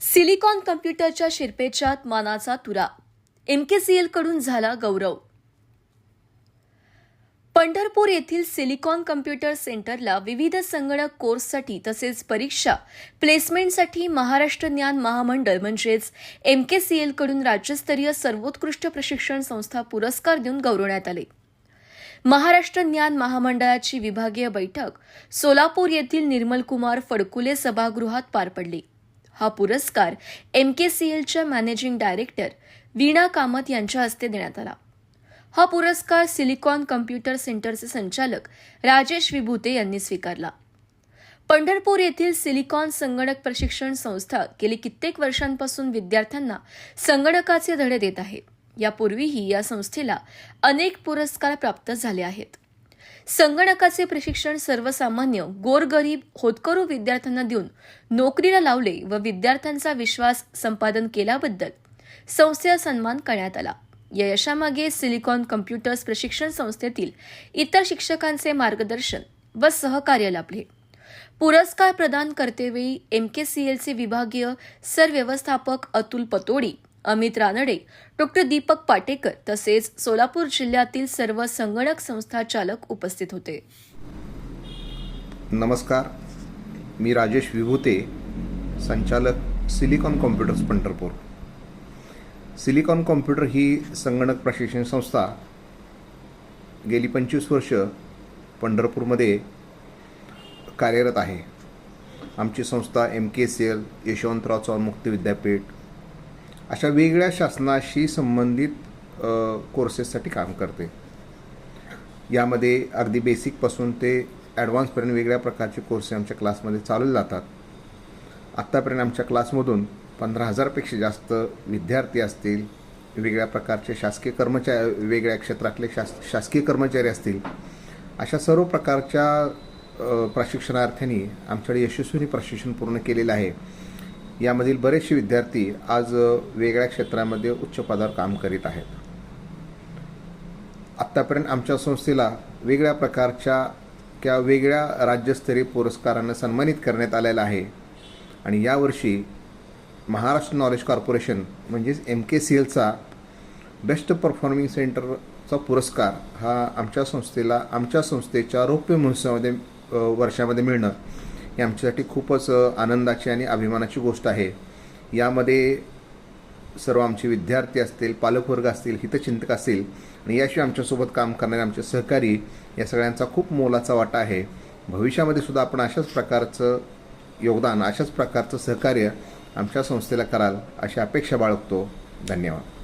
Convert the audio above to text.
Silicon कम्प्युटरच्या शिरपेच्यात मानाचा तुरा. एमकेसीएलकडून झाला गौरव. पंढरपूर येथील सिलिकॉन कम्प्युटर सेंटरला विविध संगणक कोर्ससाठी तसेच परीक्षा प्लेसमेंटसाठी महाराष्ट्र ज्ञान महामंडळ म्हणजेच एमकेसीएलकडून राज्यस्तरीय सर्वोत्कृष्ट प्रशिक्षण संस्था पुरस्कार देऊन गौरवण्यात आले. महाराष्ट्र ज्ञान महामंडळाची विभागीय बैठक सोलापूर येथील निर्मलकुमार फडकुले सभागृहात पार पडली. हा पुरस्कार एम के सीएलच्या मॅनेजिंग डायरेक्टर वीणा कामत यांच्या हस्ते देण्यात आला. हा पुरस्कार सिलिकॉन कम्प्युटर सेंटरचे संचालक राजेश विभूते यांनी स्वीकारला. पंढरपूर येथील सिलिकॉन संगणक प्रशिक्षण संस्था गेली कित्येक वर्षांपासून विद्यार्थ्यांना संगणकाचे धडे देत आहे. यापूर्वीही या संस्थेला अनेक पुरस्कार प्राप्त झाले आहेत. संगणकाचे प्रशिक्षण सर्वसामान्य गोरगरीब होतकरू विद्यार्थ्यांना देऊन नोकरीला लावले व विद्यार्थ्यांचा विश्वास संपादन केल्याबद्दल संस्थेचा सन्मान करण्यात आला. या यशामागे सिलिकॉन कम्प्युटर्स प्रशिक्षण संस्थेतील इतर शिक्षकांचे मार्गदर्शन व सहकार्य लाभले. पुरस्कार प्रदान करतेवेळी एम के सी एलचे विभागीय सरव्यवस्थापक अतुल पतोडी अमित रानडे डॉक्टर दीपक पाटेकर तसेच सोलापूर जिल्ह्यातील सर्व संगणक संस्था चालक उपस्थित होते. नमस्कार. मी राजेश विभूते संचालक Silicon Computers Pandharpur. Silicon Computer ही संगणक प्रशिक्षण संस्था गेली पंचवीस वर्ष पंढरपूरमध्ये कार्यरत आहे. आमची संस्था M K C L Yashwantrao Chavan मुक्त विद्यापीठ अशा वेगळ्या शासनाशी संबंधित कोर्सेससाठी काम करते. यामध्ये अगदी बेसिकपासून ते ॲडव्हान्सपर्यंत वेगळ्या प्रकारचे कोर्सेस आमच्या क्लासमध्ये चालवले जातात. आत्तापर्यंत आमच्या क्लासमधून पंधरा हजारपेक्षा जास्त विद्यार्थी असतील वेगळ्या प्रकारचे शासकीय कर्मचारी वेगळ्या क्षेत्रातले शास शासकीय कर्मचारी असतील अशा सर्व प्रकारच्या प्रशिक्षणार्थ्यांनी आमच्याकडे यशस्वीने प्रशिक्षण पूर्ण केलेलं आहे. यामधील बरेचसे विद्यार्थी आज वेगळ्या क्षेत्रामध्ये उच्च पदावर काम करीत आहेत. आत्तापर्यंत आमच्या संस्थेला वेगळ्या प्रकारच्या किंवा वेगळ्या राज्यस्तरीय पुरस्कारानं सन्मानित करण्यात आलेलं आहे. आणि यावर्षी महाराष्ट्र नॉलेज कॉर्पोरेशन म्हणजेच एम के सी एलचा बेस्ट परफॉर्मिंग सेंटरचा पुरस्कार हा आमच्या संस्थेला आमच्या संस्थेच्या रौप्य महोत्सवामध्ये वर्षामध्ये मिळणं ही आमच्यासाठी खूपच आनंदाची आणि अभिमानाची गोष्ट आहे. यामध्ये सर्व आमचे विद्यार्थी असतील पालकवर्ग असतील हितचिंतक असतील आणि याशिवाय आमच्यासोबत काम करणारे आमचे सहकारी या सगळ्यांचा खूप मोलाचा वाटा आहे. भविष्यामध्ये सुद्धा आपण अशाच प्रकारचं योगदान अशाच प्रकारचं सहकार्य आमच्या संस्थेला कराल अशी अपेक्षा बाळगतो. धन्यवाद.